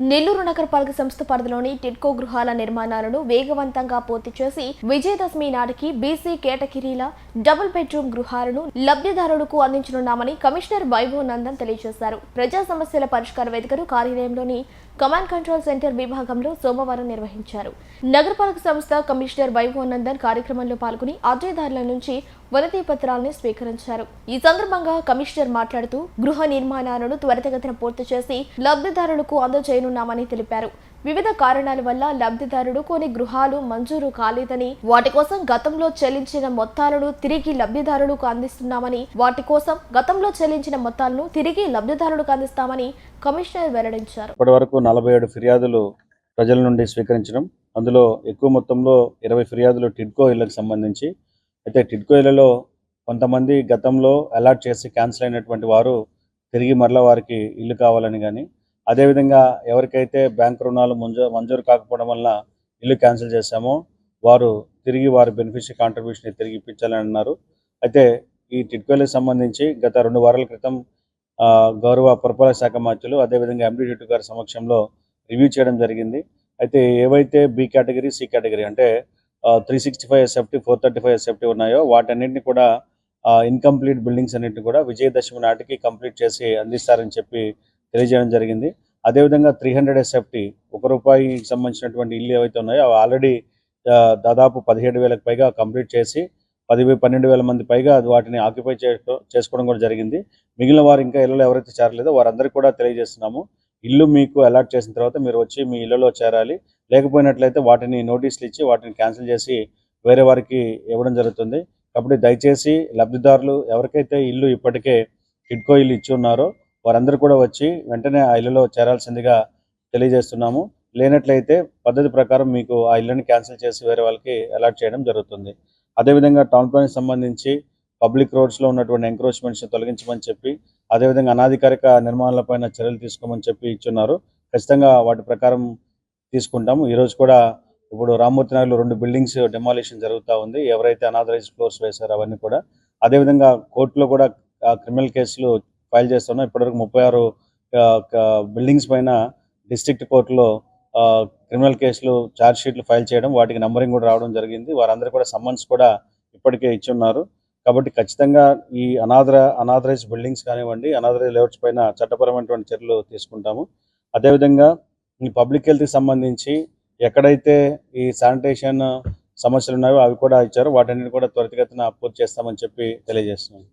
నెల్లూరు నగరపాలక సంస్థ పరిధిలోని టిడ్కో గృహాల నిర్మాణాలను వేగవంతంగా పూర్తి చేసి విజయదశమి నాటికి బీసీ కేటగిరీల డబుల్ బెడ్రూమ్ గృహాలను లబ్ధిదారులకు అందించనున్నామని కమిషనర్ వైభవ్ నందన్ తెలియజేశారు. ప్రజా సమస్యల పరిష్కార వేదికను కార్యాలయంలోని కమాండ్ కంట్రోల్ సెంటర్ విభాగంలో సోమవారం నిర్వహించారు. నగరపాలక సంస్థ కమిషనర్ వైభవ్ నందన్ కార్యక్రమంలో పాల్గొని అర్జీదారుల నుంచి వనతి పత్రాలను స్వీకరించారు. ఈ సందర్భంగా కమిషనర్ మాట్లాడుతూ గృహ నిర్మాణాలను త్వరితగతిన పూర్తి చేసి లబ్ధిదారులకు అందజేయనున్నామని తెలిపారు. వివిధ కారణాల వల్ల లబ్ధిదారుడు కొన్ని గృహాలు మంజూరు కాలేదని వాటి కోసం గతంలో చెల్లించిన మొత్తాలను తిరిగి లబ్ధిదారులకు అందిస్తున్నామని వాటి కోసం గతంలో చెల్లించిన మొత్తాలను తిరిగి లబ్ధిదారులకు అందిస్తామని కమిషనర్ వెల్లడించారు. ఇప్పటి వరకు నలభై ఏడు ఫిర్యాదులు ప్రజల నుండి స్వీకరించడం అందులో ఎక్కువ మొత్తంలో ఇరవై ఫిర్యాదులు టిడ్కో ఇళ్ళకు సంబంధించి అయితే టిడ్కోయిలలో కొంతమంది గతంలో అలాట్ చేసి క్యాన్సిల్ అయినటువంటి వారు తిరిగి మరల వారికి ఇల్లు కావాలని కానీ అదేవిధంగా ఎవరికైతే బ్యాంక్ రుణాలు మంజూ మంజూరు కాకపోవడం వల్ల ఇల్లు క్యాన్సిల్ చేశామో వారు తిరిగి వారి బెనిఫిషియరీ కాంట్రిబ్యూషన్ తిరిగి ఇప్పించాలని అన్నారు. అయితే ఈ టిడ్కోలకు సంబంధించి గత రెండు వారాల క్రితం గౌరవ పురపాలక శాఖ మంత్రులు అదేవిధంగా ఎండి గారి సమక్షంలో రివ్యూ చేయడం జరిగింది. అయితే ఏవైతే బి కేటగిరీ సి కేటగిరీ అంటే three sixty five SFT four thirty five SFT ఉన్నాయో వాటన్నింటిని కూడా ఇన్కంప్లీట్ బిల్డింగ్స్ అన్నింటిని కూడా విజయదశమి నాటికి కంప్లీట్ చేసి అందిస్తారని చెప్పి తెలియజేయడం జరిగింది. అదేవిధంగా త్రీ హండ్రెడ్ ఎస్ఎఫ్టీ ఒక రూపాయికి సంబంధించినటువంటి ఇల్లు ఏవైతే ఉన్నాయో అవి ఆల్రెడీ దాదాపు పదిహేడు వేలకు పైగా కంప్లీట్ చేసి పది పన్నెండు వేల మంది పైగా అది వాటిని ఆక్యుపై చేసుకో చేసుకోవడం కూడా జరిగింది. మిగిలిన వారు ఇంకా ఇళ్ళలో ఎవరైతే చేరలేదో వారందరికీ కూడా తెలియజేస్తున్నాము. ఇల్లు మీకు అలాట్ చేసిన తర్వాత మీరు వచ్చి మీ ఇళ్ళలో చేరాలి. లేకపోయినట్లయితే వాటిని నోటీసులు ఇచ్చి వాటిని క్యాన్సిల్ చేసి వేరే వారికి ఇవ్వడం జరుగుతుంది. కాబట్టి దయచేసి లబ్ధిదారులు ఎవరికైతే ఇల్లు ఇప్పటికే కిడ్కో ఇల్లు ఇచ్చి ఉన్నారో వారందరూ కూడా వచ్చి వెంటనే ఆ ఇల్లులో చేరాల్సిందిగా తెలియజేస్తున్నాము. లేనట్లయితే పద్ధతి ప్రకారం మీకు ఆ ఇల్లుని క్యాన్సిల్ చేసి వేరే వాళ్ళకి అలాట్ చేయడం జరుగుతుంది. అదేవిధంగా టౌన్ ప్లాన్కి సంబంధించి పబ్లిక్ రోడ్స్లో ఉన్నటువంటి ఎంక్రోచ్మెంట్స్ని తొలగించమని చెప్పి అదేవిధంగా అనాధికారిక నిర్మాణాలపైన చర్యలు తీసుకోమని చెప్పి ఇచ్చున్నారు. ఖచ్చితంగా వాటి ప్రకారం తీసుకుంటాము. ఈరోజు కూడా ఇప్పుడు రామ్మూర్తి నగర్లో రెండు బిల్డింగ్స్ డెమాలిషన్ జరుగుతూ ఉంది. ఎవరైతే అనాథరైజ్ ఫ్లోర్స్ వేశారో అవన్నీ కూడా. అదేవిధంగా కోర్టులో కూడా క్రిమినల్ కేసులు ఫైల్ చేస్తున్నాం. ఇప్పటివరకు ముప్పై ఆరు బిల్డింగ్స్ పైన డిస్ట్రిక్ట్ కోర్టులో క్రిమినల్ కేసులు ఛార్జ్ షీట్లు ఫైల్ చేయడం వాటికి నంబరింగ్ కూడా రావడం జరిగింది. వారందరూ కూడా సమ్మన్స్ కూడా ఇప్పటికే ఇచ్చి ఉన్నారు కాబట్టి ఖచ్చితంగా ఈ అనాథర అనాథరైజ్ బిల్డింగ్స్ కానివ్వండి అనాథరైజ్ లేఅవుట్స్ పైన చట్టపరమైనటువంటి చర్యలు తీసుకుంటాము. అదేవిధంగా ఈ పబ్లిక్ హెల్త్కి సంబంధించి ఎక్కడైతే ఈ శానిటేషన్ సమస్యలు ఉన్నాయో అవి కూడా ఇచ్చారు. వాటన్నిటి కూడా త్వరితగతిన పూర్తి చేస్తామని చెప్పి తెలియజేస్తున్నాం.